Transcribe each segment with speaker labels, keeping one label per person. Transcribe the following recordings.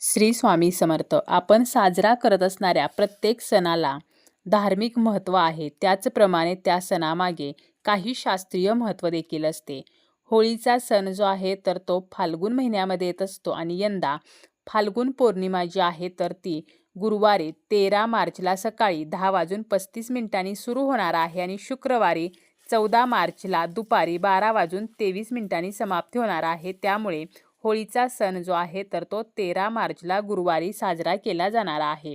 Speaker 1: श्री स्वामी समर्थ. आपण साजरा करत असणाऱ्या प्रत्येक सणाला धार्मिक महत्त्व आहे. त्याचप्रमाणे त्या सणामागे काही शास्त्रीय महत्त्व देखील असते. होळीचा सण जो आहे तर तो फाल्गुन महिन्यामध्ये येत असतो आणि यंदा फाल्गुन पौर्णिमा जी आहे तर ती गुरुवारी तेरा मार्चला सकाळी दहा वाजून पस्तीस मिनिटांनी सुरू होणार आहे आणि शुक्रवारी चौदा मार्चला दुपारी बारा वाजून तेवीस मिनिटांनी समाप्ती होणार आहे. त्यामुळे होळीचा सण जो आहे तर तो तेरा मार्चला गुरुवारी साजरा केला जाणार आहे.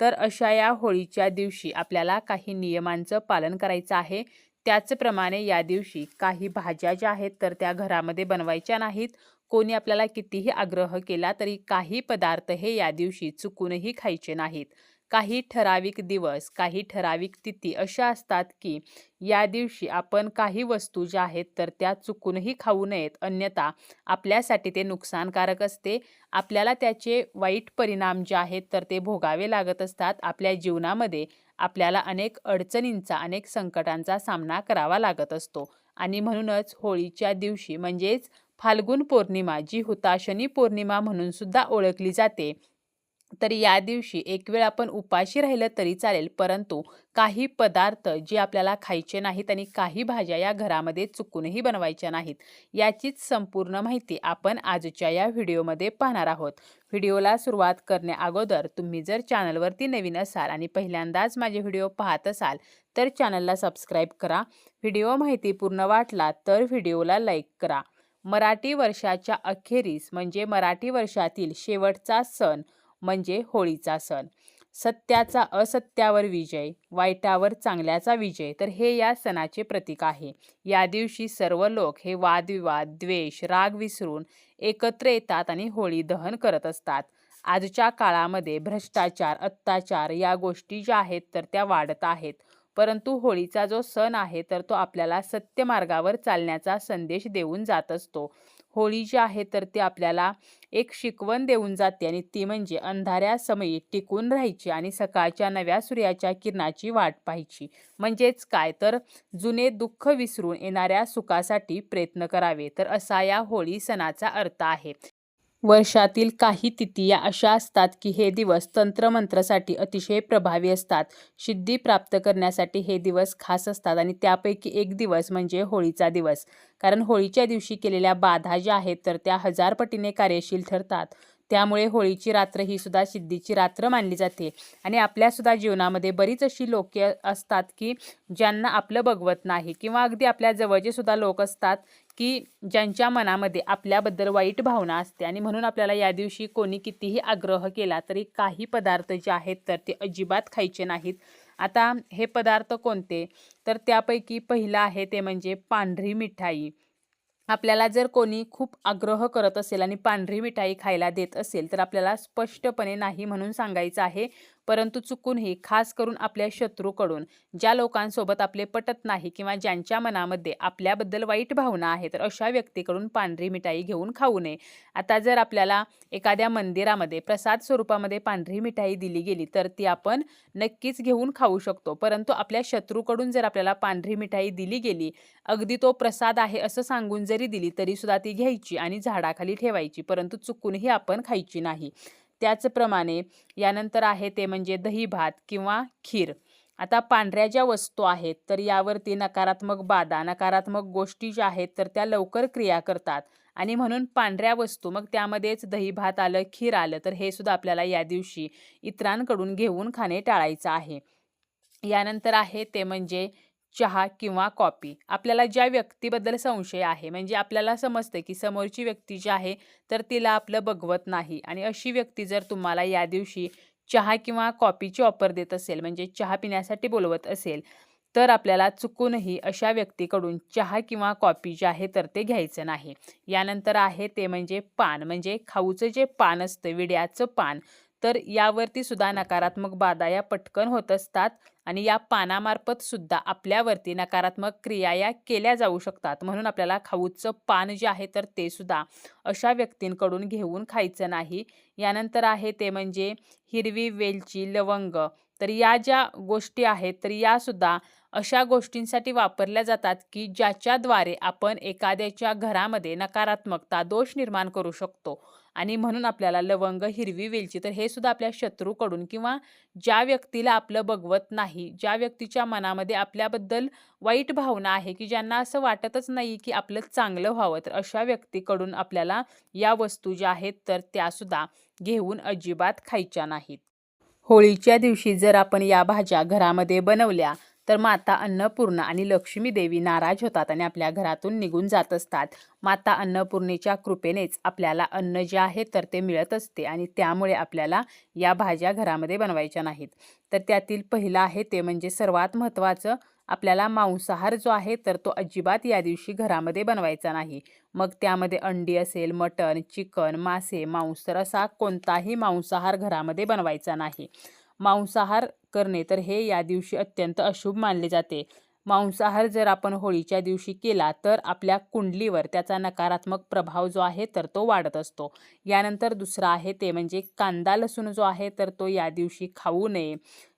Speaker 1: तर अशा या होळीच्या दिवशी आपल्याला काही नियमांचं पालन करायचं आहे. त्याचप्रमाणे या दिवशी काही भाज्या ज्या आहेत तर त्या घरामध्ये बनवायच्या नाहीत. कोणी आपल्याला कितीही आग्रह केला तरी काही पदार्थ हे या दिवशी चुकूनही खायचे नाहीत. काही ठराविक दिवस काही ठराविक तिथी अशा असतात की या दिवशी आपण काही वस्तू ज्या आहेत तर त्या चुकूनही खाऊ नयेत. अन्यथा आपल्यासाठी ते नुकसानकारक असते. आपल्याला त्याचे वाईट परिणाम जे आहेत तर ते भोगावे लागत असतात. आपल्या जीवनामध्ये आपल्याला अनेक अडचणींचा अनेक संकटांचा सामना करावा लागत असतो. आणि म्हणूनच होळीच्या दिवशी म्हणजेच फाल्गुन पौर्णिमा जी हुताशनी पौर्णिमा म्हणून सुद्धा ओळखली जाते तर या दिवशी एक वेळ आपण उपाशी राहिलं तरी चालेल. परंतु काही पदार्थ जे आपल्याला खायचे नाहीत आणि काही भाज्या या घरामध्ये चुकूनही बनवायच्या नाहीत याचीच संपूर्ण माहिती आपण आजच्या या व्हिडिओमध्ये पाहणार आहोत. व्हिडिओला सुरुवात करण्याअगोदर तुम्ही जर चॅनलवरती नवीन असाल आणि पहिल्यांदाच माझे व्हिडिओ पाहत असाल तर चॅनलला सबस्क्राईब करा. व्हिडिओ माहिती पूर्ण वाटला तर व्हिडिओला लाईक करा. मराठी वर्षाच्या अखेरीस म्हणजे मराठी वर्षातील शेवटचा सण म्हणजे होळीचा सण. सत्याचा असत्यावर विजय वाईटावर चांगल्याचा विजय तर हे या सणाचे प्रतीक आहे. या दिवशी सर्व लोक हे वादविवाद द्वेष राग विसरून एकत्र येतात आणि होळी दहन करत असतात. आजच्या काळामध्ये भ्रष्टाचार अत्याचार या गोष्टी ज्या आहेत तर त्या वाढत आहेत. परंतु होळीचा जो सण आहे तर तो आपल्याला सत्य मार्गावर चालण्याचा संदेश देऊन जात असतो. होळी जी आहे तर ती आपल्याला एक शिकवण देऊन जाते आणि ती म्हणजे अंधाऱ्या समयी टिकून राहायची आणि सकाळच्या नव्या सूर्याच्या किरणाची वाट पाहायची. म्हणजेच काय? तर जुने दुःख विसरून येणाऱ्या सुखासाठी प्रयत्न करावे. तर असा या होळी सणाचा अर्थ आहे. वर्षातील काही तिथिया अशा असतात की हे दिवस तंत्रमंत्रासाठी अतिशय प्रभावी असतात. सिद्धी प्राप्त करण्यासाठी हे दिवस खास असतात आणि त्यापैकी एक दिवस म्हणजे होळीचा दिवस. कारण होळीच्या दिवशी केलेल्या बाधा ज्या आहेत तर त्या हजारपटीने कार्यशील ठरतात. त्यामुळे होळीची रात्र ही सुद्धा सिद्धीची रात्र मानली जाते. आणि आपल्यासुद्धा जीवनामध्ये बरीच अशी लोक असतात की ज्यांना आपलं बघवत नाही किंवा अगदी आपल्या जवळचे सुद्धा लोक असतात की ज्यांच्या मनामध्ये आपल्याबद्दल वाईट भावना असते. आणि म्हणून आपल्याला या दिवशी कोणी कितीही आग्रह केला तरी काही पदार्थ जे आहेत तर ते अजिबात खायचे नाहीत. आता हे पदार्थ कोणते? तर त्यापैकी पहिलं आहे ते म्हणजे पांढरी मिठाई. आपल्याला जर कोणी खूप आग्रह करत असेल आणि पांढरी मिठाई खायला देत असेल तर आपल्याला स्पष्टपणे नाही म्हणून सांगायचं आहे. परंतु चुकूनही खास करून आपल्या शत्रूकडून ज्या लोकांसोबत आपले पटत नाही किंवा ज्यांच्या मनामध्ये आपल्याबद्दल वाईट भावना आहे तर अशा व्यक्तीकडून पांढरी मिठाई घेऊन खाऊ नये. आता जर आपल्याला एखाद्या मंदिरामध्ये प्रसाद स्वरूपामध्ये पांढरी मिठाई दिली गेली तर ती आपण नक्कीच घेऊन खाऊ शकतो. परंतु आपल्या शत्रूकडून जर आपल्याला पांढरी मिठाई दिली गेली अगदी तो प्रसाद आहे असं सांगून जरी दिली तरी सुद्धा ती घ्यायची आणि झाडाखाली ठेवायची परंतु चुकूनही आपण खायची नाही. त्याचप्रमाणे यानंतर आहे ते म्हणजे दही भात किंवा खीर. आता पांढऱ्या ज्या वस्तू आहेत तर यावरती नकारात्मक बाधा नकारात्मक गोष्टी ज्या आहेत तर त्या लवकर क्रिया करतात. आणि म्हणून पांढऱ्या वस्तू मग त्यामध्येच दही भात आलं खीर आलं तर हे सुद्धा आपल्याला या दिवशी इतरांकडून घेऊन खाणे टाळायचं आहे. यानंतर आहे ते म्हणजे चहा किंवा कॉपी आपल्याला ज्या व्यक्तीबद्दल संशय आहे म्हणजे आपल्याला समजतं की समोरची व्यक्ती जी आहे तर तिला आपलं बघवत नाही. आणि अशी व्यक्ती जर तुम्हाला या दिवशी चहा किंवा कॉपीची ऑफर देत असेल म्हणजे चहा पिण्यासाठी बोलवत असेल तर आपल्याला चुकूनही अशा व्यक्तीकडून चहा किंवा कॉफी जे आहे तर ते घ्यायचं नाही. यानंतर आहे ते म्हणजे पान म्हणजे खाऊचं जे पान असतं विड्याचं पान तर यावरती सुद्धा नकारात्मक बाधा या पटकन होत असतात. आणि या पानामार्फत सुद्धा आपल्यावरती नकारात्मक क्रिया या केल्या जाऊ शकतात. म्हणून आपल्याला खाऊचं पान जे आहे तर ते सुद्धा अशा व्यक्तींकडून घेऊन खायचं नाही. यानंतर आहे ते म्हणजे हिरवी वेलची लवंग. तर या ज्या गोष्टी आहेत तर यासुद्धा अशा गोष्टींसाठी वापरल्या जातात की ज्याच्याद्वारे आपण एखाद्याच्या घरामध्ये नकारात्मकता दोष निर्माण करू शकतो. आणि म्हणून आपल्याला लवंग हिरवी वेलची तर हे सुद्धा आपल्या शत्रूकडून किंवा ज्या व्यक्तीला आपलं बघवत नाही ज्या व्यक्तीच्या मनामध्ये आपल्याबद्दल वाईट भावना आहे की ज्यांना असं वाटतच नाही की आपलं चांगलं व्हावं तर अशा व्यक्तीकडून आपल्याला या वस्तू ज्या आहेत तर त्यासुद्धा घेऊन अजिबात खायच्या नाहीत. होळीच्या दिवशी जर आपण या भाज्या घरामध्ये बनवल्या तर माता अन्नपूर्णा आणि लक्ष्मी देवी नाराज होतात आणि आपल्या घरातून निघून जात असतात. माता अन्नपूर्णेच्या कृपेनेच आपल्याला अन्न जे आहे तर ते मिळत असते आणि त्यामुळे आपल्याला या भाज्या घरामध्ये बनवायच्या नाहीत. तर त्यातील पहिलं आहे ते म्हणजे सर्वात महत्त्वाचं आपल्याला मांसाहार जो आहे तर तो अजिबात या दिवशी घरामध्ये बनवायचा नाही. मग त्यामध्ये अंडी असेल मटण चिकन मासे मांस तर असा कोणताही मांसाहार घरामध्ये बनवायचा नाही. मांसाहार करणे तर हे या दिवशी अत्यंत अशुभ मानले जाते. मांसाहार जर आपण होळीच्या दिवशी केला तर आपल्या कुंडलीवर त्याचा नकारात्मक प्रभाव जो आहे तर तो वाढत असतो. यानंतर दुसरा आहे ते म्हणजे कांदा लसूण जो आहे तर तो या दिवशी खाऊ नये.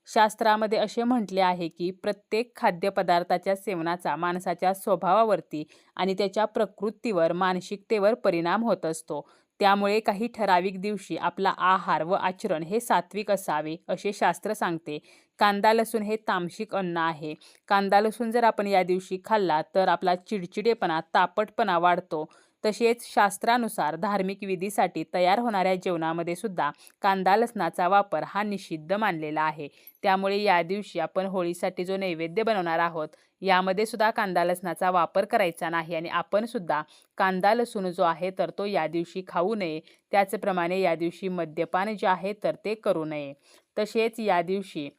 Speaker 1: शास्त्रामध्ये असे म्हटले आहे की प्रत्येक खाद्यपदार्थाच्या सेवनाचा माणसाच्या स्वभावावरती आणि त्याच्या प्रकृतीवर मानसिकतेवर परिणाम होत असतो. त्यामुळे काही ठराविक दिवशी आपला आहार व आचरण हे सात्विक असावे असे शास्त्र सांगते. कांदा लसूण हे तामसिक अन्न आहे. कांदा लसूण जर आपण या दिवशी खाल्ला तर आपला चिडचिडेपणा तापटपणा वाढतो. तसेच शास्त्रानुसार धार्मिक विधीसाठी तयार होणाऱ्या जेवणामध्ये सुद्धा कांदा लसणाचा वापर हा निषिद्ध मानलेला आहे. त्यामुळे या दिवशी आपण होळीसाठी जो नैवेद्य बनवणार आहोत यामध्ये सुद्धा कांदा लसणाचा वापर करायचा नाही आणि आपण सुद्धा कांदा लसूण जो आहे तर तो या दिवशी खाऊ नये. त्याचप्रमाणे या दिवशी मद्यपान जे आहे तर ते करू नये. तसेच या दिवशी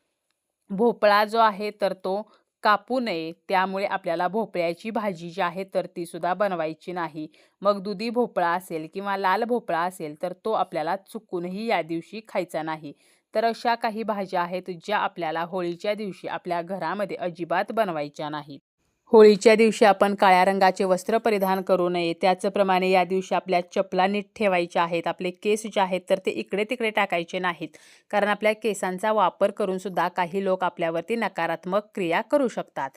Speaker 1: भोपळा जो आहे तर तो कापू नये. त्यामुळे आपल्याला भोपळ्याची भाजी जी आहे तर ती सुद्धा बनवायची नाही. मग दुधी भोपळा असेल किंवा लाल भोपळा असेल तर तो आपल्याला चुकूनही या दिवशी खायचा नाही. तर अशा काही भाज्या आहेत ज्या आपल्याला होळीच्या दिवशी आपल्या घरामध्ये अजिबात बनवायच्या नाहीत. होळीच्या दिवशी आपण काळ्या रंगाचे वस्त्र परिधान करू नये. त्याचप्रमाणे या दिवशी आपल्या चपला नीट ठेवायच्या आहेत. आपले केस जे आहेत तर ते इकडे तिकडे टाकायचे नाहीत. कारण आपल्या केसांचा वापर करून सुद्धा काही लोक आपल्यावरती नकारात्मक क्रिया करू शकतात.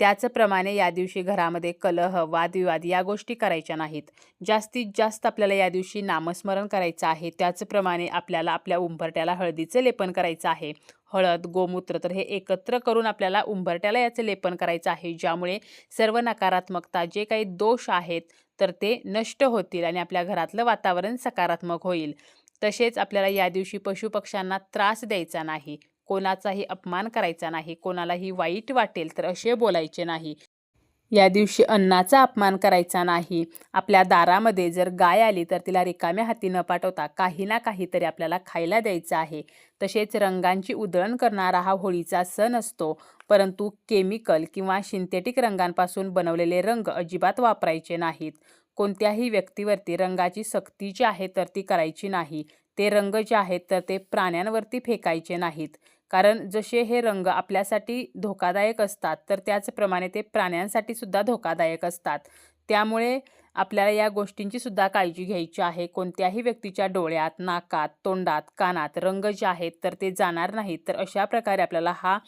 Speaker 1: त्याचप्रमाणे या दिवशी घरामध्ये कलह वादविवाद या गोष्टी करायच्या नाहीत. जास्तीत जास्त आपल्याला या दिवशी नामस्मरण करायचं आहे. त्याचप्रमाणे आपल्याला आपल्या उंबरट्याला हळदीचं लेपन करायचं आहे. हळद गोमूत्र तर हे एकत्र करून आपल्याला उंबरट्याला याचं लेपन करायचं आहे. ज्यामुळे सर्व नकारात्मकता जे काही दोष आहेत तर ते नष्ट होतील आणि आपल्या घरातलं वातावरण सकारात्मक होईल. तसेच आपल्याला या दिवशी पशुपक्ष्यांना त्रास द्यायचा नाही. कोणाचाही अपमान करायचा नाही कोणालाही वाईट वाटेल तर असे बोलायचे नाही. या दिवशी अन्नाचा अपमान करायचा नाही. आपल्या दारामध्ये जर गाय आली तर तिला रिकाम्या हाती न पाठवता काही ना काहीतरी आपल्याला खायला द्यायचं आहे. तसेच रंगांची उधळण करणारा हा होळीचा सण असतो. परंतु केमिकल किंवा सिंथेटिक रंगांपासून बनवलेले रंग अजिबात वापरायचे नाहीत. कोणत्याही व्यक्तीवरती रंगाची सक्ती जी आहे तर ती करायची नाही. ते रंग जे आहेत तर ते प्राण्यांवरती फेकायचे नाहीत. कारण जसे हे रंग आपल्यासाठी धोकादायक असतात तर त्याचप्रमाणे ते प्राण्यांसाठी सुद्धा धोकादायक असतात. त्यामुळे आपल्याला या गोष्टींची सुद्धा काळजी घ्यायची आहे. कोणत्याही व्यक्तीच्या डोळ्यात नाकात तोंडात कानात रंग जे आहेत तर ते जाणार नाहीत. तर अशा प्रकारे आपल्याला हा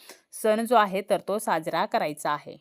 Speaker 1: सण जो आहे तर तो साजरा करायचा आहे.